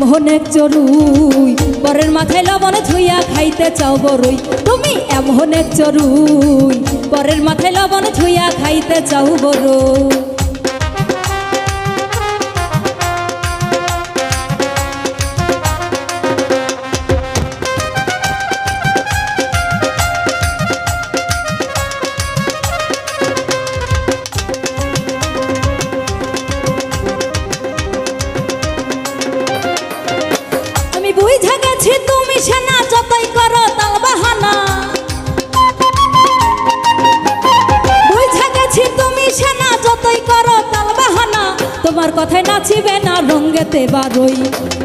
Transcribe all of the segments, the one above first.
এমন এক চরুই পরের মাথায় লবণ ধুইয়া খাইতে চাও বরুই। তুমি এমন এক চরুই পরের মাথায় লবণ ধুইয়া খাইতে চাও বড়ই বুঝা তুমি সেনা যতই করো তাল বাহানা। বুঝা গেছি তুমি সেনা যতই করো তাল বাহানা। তোমার কথায় নাচিবে না রঙ্গেতে বারই।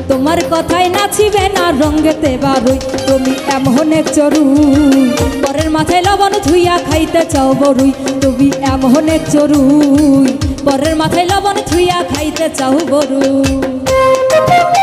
তোমার কথায় নাচিবে না রঙ্গেতে বারই। তুমি এমন চড়ুই পরের মাথায় লবণ ধুইয়া খাইতে চাও বড়ুই তুমি এমন চড়ুই পরের মাথায় লবণ ধুইয়া খাইতে চাও বড়ুই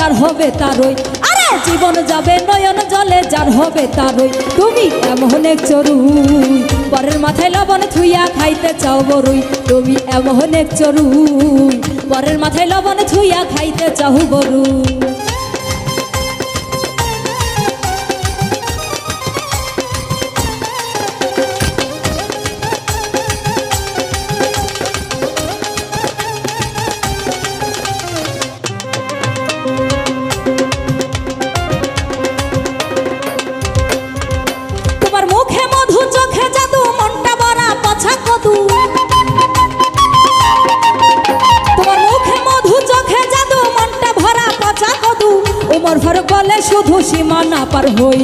যার হবে তারই। আরে, জীবন যাবে নয়ন জলে, যার হবে তারই। তুমি এমন এক চড়ুই, পরের মাথায় লবণ থুইয়া খাইতে চাও বরুই। তুমি এমন এক চড়ুই, পরের মাথায় লবণ থুইয়া খাইতে চাও বড়ুই ফারুক বলে শুধু সীমানা পার হই।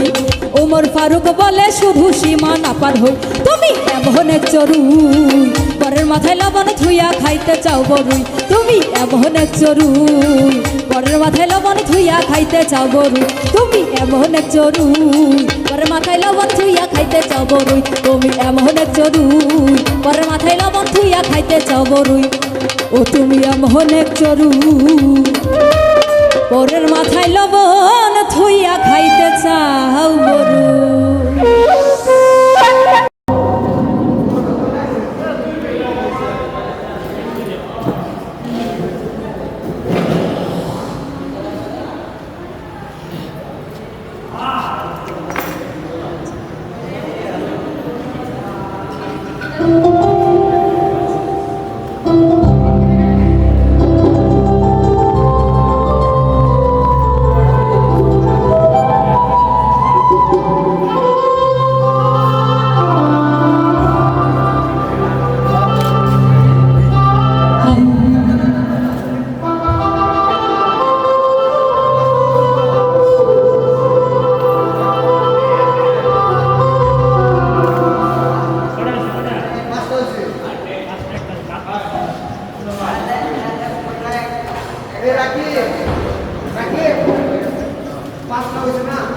ওমর ফারুক বলে শুধু সীমানা পার হই। তুমি এমন চড়ুই পরের মাথায় লবণ ধুইয়া খাইতে চাও বড়ুই তুমি এমন চড়ুই পরের মাথায় লবণ ধুইয়া খাইতে চাও বড়ুই তুমি এমন চড়ুই পরের মাথায় লবণ ধুইয়া খাইতে চাও বড়ুই তুমি এমন চড়ুই পরের মাথায় লবণ ধুইয়া খাইতে চাও বড়ুই ও তুমি এমন চড়ুই পরের মাথায় লবণ Vem daqui. Daqui. Passa o o